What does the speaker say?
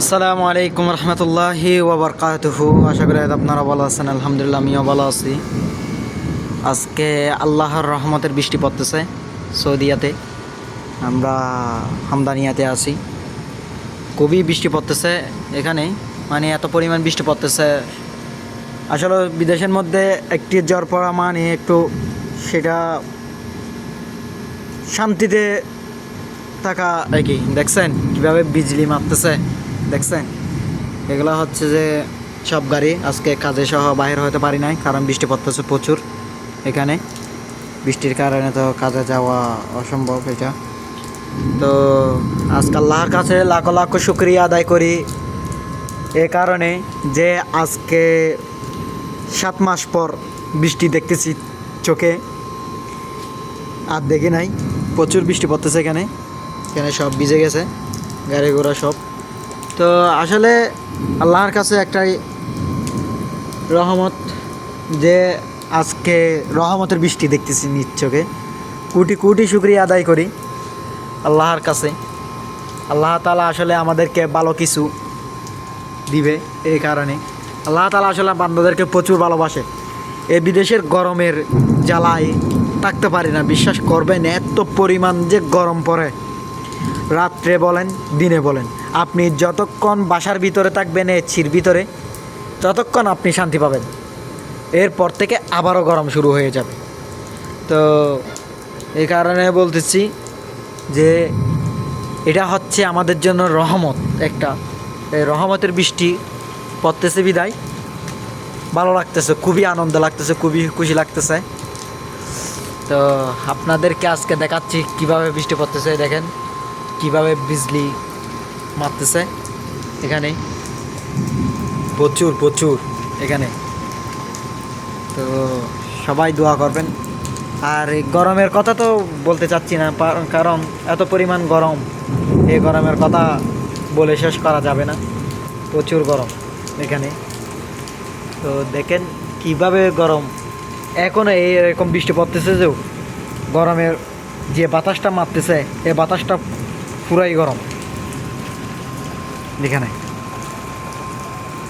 আসসালামু আলাইকুম রহমতুল্লাহি ওবরকাতুহু আশা করি আপনারা ভালো আছেন, আলহামদুলিল্লাহ আমিও ভালো আছি। আজকে আল্লাহর রহমতের বৃষ্টি পড়তেছে সৌদিয়াতে। আমরা হামদানিয়াতে আছি। খুবই বৃষ্টি পড়তেছে এখানে। মানে এত পরিমাণ বৃষ্টি পড়তেছে। আসলে বিদেশের মধ্যে একটি জ্বর পড়া মানে একটু সেটা শান্তিতে থাকা আর কি। দেখছেন কীভাবে বিজলি মারতেছে। দেখছেন? এগুলো হচ্ছে যে সব গাড়ি। আজকে কাজে সহ বাইরে হতে পারি নাই, কারণ বৃষ্টি পড়তেছে প্রচুর এখানে। বৃষ্টির কারণে তো কাজে যাওয়া অসম্ভব এটা। তো আজকে আল্লাহর কাছে লাখো লাখো শুক্রিয়া আদায় করি। এ কারণে যে আজকে সাত মাস পর বৃষ্টি দেখতেছি চোখে, আর দেখি নাই। প্রচুর বৃষ্টি পড়তেছে এখানে। এখানে সব ভিজে গেছে, গাড়ি ঘোড়া সব। তো আসলে আল্লাহর কাছে একটাই রহমত যে আজকে রহমতের বৃষ্টি দেখতেছি চোখে। কোটি কোটি শুক্রিয়া আদায় করি আল্লাহর কাছে। আল্লাহ তালা আসলে আমাদেরকে ভালো কিছু দিবে এই কারণে। আল্লাহ তালা আসলে বান্দাদেরকে প্রচুর ভালোবাসে। এই বিদেশের গরমের জ্বালায় থাকতে পারি না, বিশ্বাস করবেন, এত পরিমাণ যে গরম পড়ে। রাত্রে বলেন, দিনে বলেন। আপনি যতক্ষণ বাসার ভিতরে থাকবেন এছির ভিতরে, ততক্ষণ আপনি শান্তি পাবেন। এরপর থেকে আবারও গরম শুরু হয়ে যাবে। তো এই কারণে বলতেছি যে এটা হচ্ছে আমাদের জন্য রহমত একটা। এই রহমতের বৃষ্টি পড়তেছে বিদায়। ভালো লাগতেছে, খুবই আনন্দ লাগতেছে, খুবই খুশি লাগতেছে। তো আপনাদেরকে আজকে দেখাচ্ছি কীভাবে বৃষ্টি পড়তেছে, দেখেন। কীভাবে বিজলি মারতেছে। এখানে প্রচুর প্রচুর, এখানে। তো সবাই দোয়া করবেন। আর এই গরমের কথা তো বলতে চাচ্ছি না কারণ এত পরিমাণ গরম। এই গরমের কথা বলে শেষ করা যাবে না। প্রচুর গরম এখানে। তো দেখেন কীভাবে গরম। এখনও এরকম বৃষ্টি পড়তেছে যে, গরমের যে বাতাসটা মারতেছে এই বাতাসটা পুরাই গরম। এখানে।